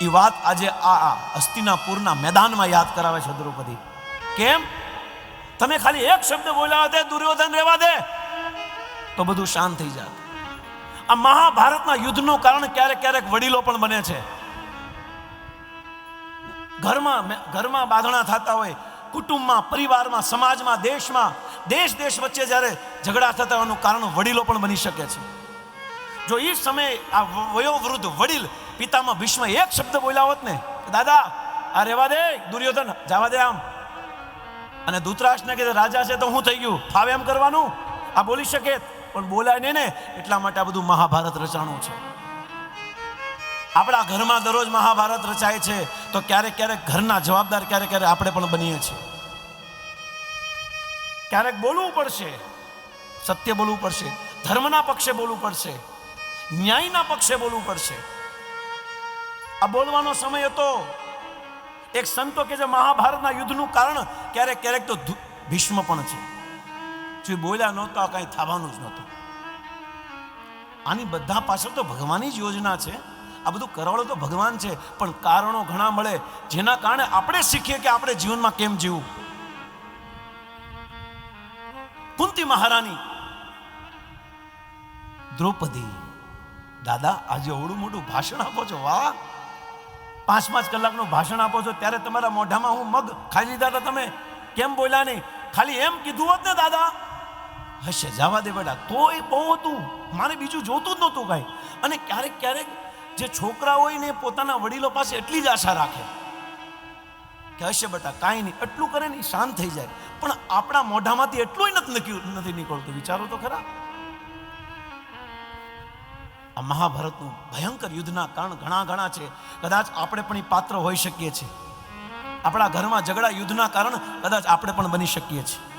એ વાત આજે આ આ હસ્તિનાપુરના મેદાનમાં યાદ કરાવે છે દ્રૌપદી. કેમ? તમે ખાલી એક શબ્દ બોલ્યા દે, દુર્યોધન રહેવા દે. તો બધું શાંત થઈ જાત. આ મહાભારતના યુદ્ધનું કારણ ક્યારેક ક્યારેક વડીલો પણ બને છે. ઘરમાં ઘરમાં બાંધણા થતા હોય, કુટુંબમાં, પરિવારમાં, સમાજમાં, દેશમાં દેશ દેશ વચ્ચે જ્યારે ઝઘડા થતા હોવાનું કારણ વડીલો પણ બની શકે છે. જો એ સમયે આ વયોવૃદ્ધ વડીલ પિતામાં ભીષ્મ એક શબ્દ બોલ્યા હોત ને દાદા, આ રેવા દે, દુર્યોધન, જવા દે આમ. અને ધૂતરાષ્ટ્રને કે રાજા છે તો હું થઈ ગયું, ફાવે એમ કરવાનું? આ બોલી શકે પણ બોલાય નહીં ને, એટલા માટે આ બધું મહાભારત રચાણું છે. આપણા ઘરમાં દરરોજ મહાભારત રચાય છે, તો ક્યારેક ક્યારેક ઘરના જવાબદાર ક્યારેક ક્યારેક આપણે પણ બનીએ છીએ. ક્યારેક બોલવું પડશે, સત્ય બોલવું પડશે, ધર્મના પક્ષે બોલવું પડશે. ન્યાયના પક્ષે બોલવું પડશે. આ બોલવાનો સમય હતો. એક સંતો કે જે મહાભારતના યુદ્ધનું કારણ ક્યારેક ક્યારેક તો ભીષ્મ પણ છે. જો બોલ્યા નહોતો કાંઈ થવાનું જ નહોતું. આની બધા પાછળ તો ભગવાનની જ યોજના છે. આ બધું કરાવડો તો ભગવાન છે, પણ કારણો ઘણા મળે, જેના કારણે આપણે શીખીએ કે આપણે જીવનમાં કેમ જીવવું કુંતી મહારાણી દ્રૌપદી દાદા, આજે અવડું મોટું ભાષણ આપો છો. વાહ! પાંચ પાંચ કલાકનું ભાષણ આપો છો, ત્યારે તમારા મોઢામાં હું મગ ખાઈ લીધા હતા તમે કેમ બોલ્યા નહીં? ખાલી એમ કીધું હોત ને, દાદા. હશે, જવા દે બેટા, તોય બહુ હતું. મારે બીજું જોતું જ નહોતું કાંઈ. અને ક્યારેક ક્યારેક જે છોકરા હોય ને એ પોતાના વડીલો પાસે એટલી જ આશા રાખે કે હશે બેટા, કાંઈ નહીં, એટલું કરે ને શાંત થઈ જાય. પણ આપણા મોઢામાંથી એટલું નથી નથી નીકળતું. વિચારો તો ખરા. આ મહાભારતનું ભયંકર યુદ્ધના કારણ ઘણા ઘણા છે. કદાચ આપણે પણ એ પાત્ર હોઈ શકીએ છીએ. આપણા ઘરમાં ઝઘડા યુદ્ધના કારણ કદાચ આપણે પણ બની શકીએ છીએ.